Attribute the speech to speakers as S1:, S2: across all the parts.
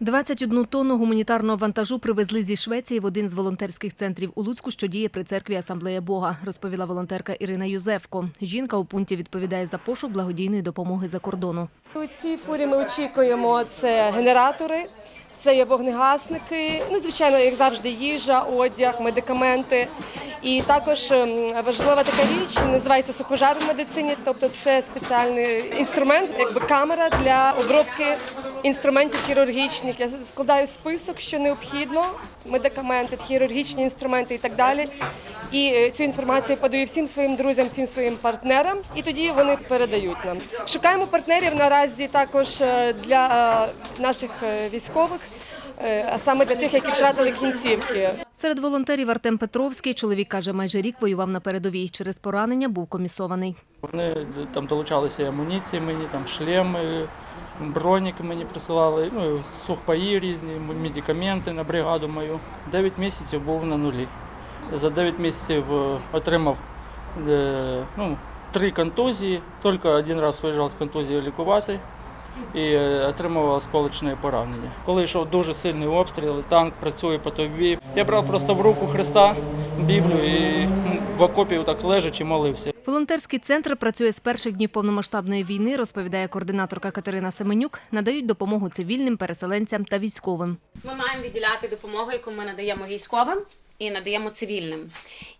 S1: 21 тонну гуманітарного вантажу привезли зі Швеції в один з волонтерських центрів у Луцьку, що діє при церкві Асамблея Бога, розповіла волонтерка Ірина Юзефко. Жінка у пункті відповідає за пошук благодійної допомоги за кордону.
S2: У цій фурі ми очікуємо це генератори, це є вогнегасники. Ну, звичайно, як завжди, їжа, одяг, медикаменти. І також ем, важлива така річ називається сухожар в медицині, тобто це спеціальний інструмент, якби камера для обробки інструментів хірургічних. Я складаю список, що необхідно, медикаменти, хірургічні інструменти і так далі. І е, цю інформацію подаю всім своїм друзям, всім своїм партнерам, і тоді вони передають нам. Шукаємо партнерів наразі також е, для е, наших військових, а саме для тих, які втратили кінцівки.
S1: Серед волонтерів Артем Петровський, чоловік каже, майже рік воював на передовій. Через поранення був комісований.
S3: Вони там долучалися амуніції мені, там шлеми, броніки мені присилали, ну, сухпаї різні, медикаменти на бригаду мою. Дев'ять місяців був на нулі. За 9 місяців е, отримав е, ну, три контузії, тільки один раз виїжджав з контузією лікувати і е, отримав осколочне поранення. Коли йшов дуже сильний обстріл, танк працює по тобі. Я брав просто в руку Христа, Біблію і в окопі так лежачи молився.
S1: Волонтерський центр працює з перших днів повномасштабної війни, розповідає координаторка Катерина Семенюк. Надають допомогу цивільним, переселенцям та військовим.
S4: Ми маємо відділяти допомогу, яку ми надаємо військовим і надаємо цивільним.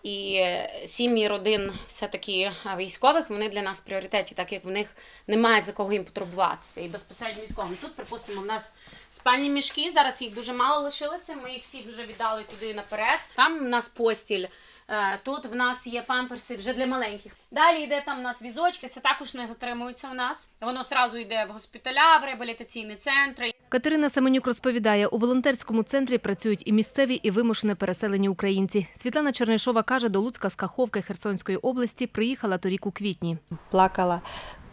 S4: І е, сім'ї родин все-таки військових вони для нас в пріоритеті, так як в них немає за кого їм потребуватися. І безпосередньо військовим. Тут, припустимо, в нас спальні мішки, зараз їх дуже мало лишилося. Ми їх всіх вже віддали туди наперед. Там в нас постіль. Е, Тут в нас є памперси вже для маленьких. Далі йде там у нас візочки, це також не затримується в нас. Воно одразу йде в госпіталя, в реабілітаційні центри.
S1: Катерина Семенюк розповідає, у волонтерському центрі працюють і місцеві, і вимушено переселені українці. Світлана Чернишова каже, до Луцька з Каховки Херсонської області приїхала торік у квітні.
S5: плакала,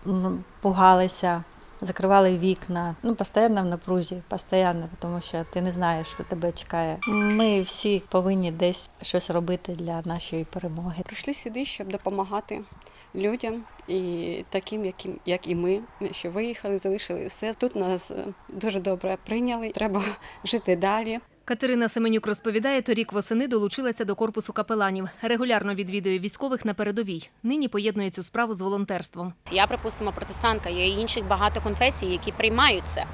S5: м, пугалися, закривали вікна. Ну, постійно в напрузі, постійно, тому що ти не знаєш, що тебе чекає. Ми всі повинні десь щось робити для нашої перемоги.
S6: Прийшли сюди, щоб допомагати людям і таким, яким як і ми, що виїхали, залишили все. Тут нас е, дуже добре прийняли. Треба жити далі.
S1: Катерина Семенюк розповідає, торік восени долучилася до корпусу капеланів. Регулярно відвідує військових на передовій. Нині поєднує цю справу з волонтерством.
S4: Я, припустимо, протестантка, є інших багато конфесій, які приймають це.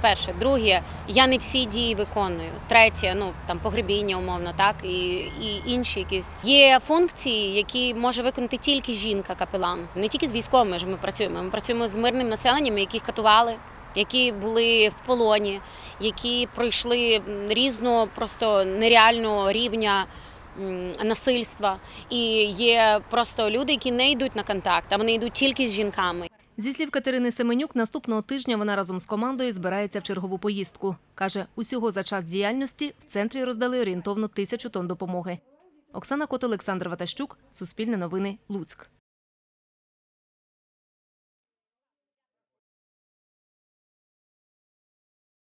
S4: Перше. Друге, я не всі дії виконую. Третє, ну там погребіння, умовно, так і, і інші якісь є функції, які може виконати тільки жінка, капелан. Не тільки з військовими ж ми працюємо. Ми працюємо з мирним населенням, яких катували. Які були в полоні, які пройшли різного, просто нереального рівня насильства, і є просто люди, які не йдуть на контакт, а вони йдуть тільки з жінками.
S1: Зі слів Катерини Семенюк, наступного тижня вона разом з командою збирається в чергову поїздку. Каже, усього за час діяльності в центрі роздали орієнтовно тисячу тонн допомоги. Оксана Кот, Олександр Ватащук, Суспільне новини, Луцьк.